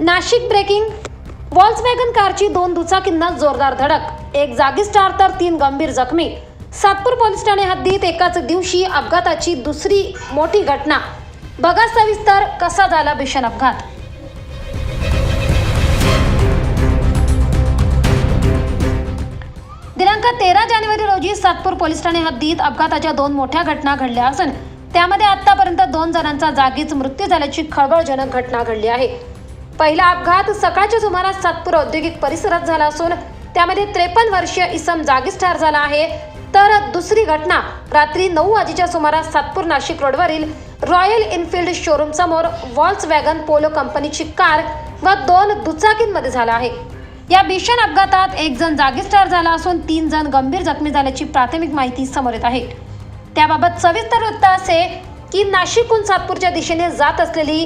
Nashik breaking. वॉल्सवॅगन कारची दोन दुचाकींना जोरदार धडक. एक जागीच ठार तर तीन गंभीर जखमी. सातपूर पोलीस ठाणे हद्दीत एकाच दिवशी अपघाताची दुसरी मोठी घटना. बघा सविस्तर कसा झाला भीषण अपघात. सातपूर पोलीस ठाणे हद्दीत अपघाताच्या दोन मोठ्या घटना घडल्या असून त्यामध्ये आतापर्यंत दोन जणांचा जागीच मृत्यू झाल्याची खळबळजनक घटना घडली आहे. पहिला अपघात सकाळच्या सुमारास सातपूर औद्योगिक परिसरात झाला असून त्यामध्ये त्रेपन्न वर्षीय इसम जागीच ठार झाला आहे. तर दुसरी घटना रात्री नऊ वाजेच्या सुमारास सातपूर नाशिक रोडवरील रॉयल एनफिल्ड शोरूम समोर वॉल्स वॅगन पोलो कंपनीची कार व दोन दुचाकींमध्ये झाला आहे. या भीषण अपघातात एक जण जागीच ठार झाला असून तीन जण गंभीर जखमी झाल्याची प्राथमिक माहिती समोर येत आहे. त्याबाबत सविस्तर वृत्त असे की नाशिकहून सातपूरच्या दिशेने जात असलेली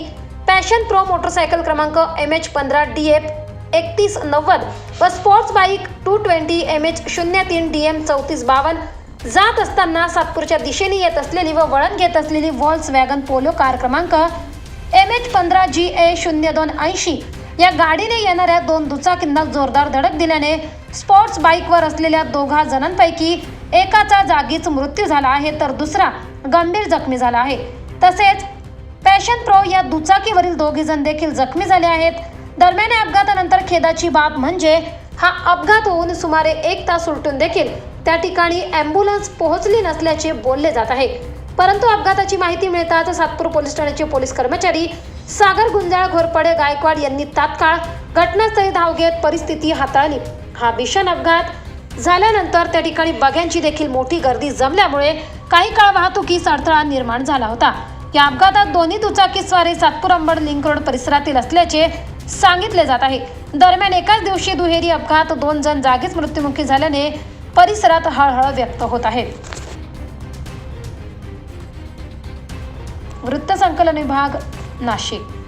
पॅशन प्रो मोटरसायकल क्रमांक एम एच पंधरा डी एफ एकतीस नव्वद व sports bike two twenty M H शून्य तीन डी एम चौतीस बावन्न जात असताना सातपूरच्या दिशेने येत असलेली व वळण घेत असलेली व्हॉल्स वॅगन पोलो कार क्रमांक एम एच पंधरा जी ए शून्य दोन ऐंशी या गाडीने येणाऱ्या दोन दुचाकींना जोरदार धडक दिल्याने स्पोर्ट्स बाईकवर असलेल्या दोघा जणांपैकी एकाचा जागीच मृत्यू झाला आहे तर दुसरा गंभीर जखमी झाला आहे. तसेच पॅशन प्रो या दुचाकीवरील दोघे जण देखील जखमी झाले आहेत. दरम्यान या अपघातानंतर खेदाची बाब म्हणजे हा अपघात होऊन सुमारे एक तास उलटून देखील त्या ठिकाणी ॲम्ब्युलन्स पोहोचली नसल्याचे बोलले जात आहे. परंतु अपघाताची माहिती मिळताच सातपूर पोलीस ठाण्याचे पोलीस कर्मचारी सागर गुंजाळ घोरपडे गायकवाड यांनी तात्काळ घटनास्थळी धाव घेत परिस्थिती हाताळली. हा भीषण अपघात झाल्यानंतर त्या ठिकाणी बघ्यांची देखील मोठी गर्दी जमल्यामुळे काही काळ वाहतुकीस अडथळा निर्माण झाला होता. या अपघातात दोन्ही दुचाकीस्वारे सातपूर अंबड लिंक रोड परिसरातील असल्याचे सांगितले जात आहे. दरम्यान एकाच दिवशी दुहेरी अपघात दोन जण जागीच मृत्युमुखी झाल्याने परिसरात हळहळ व्यक्त होत आहे. वृत्तसंकलन विभाग नाशिक.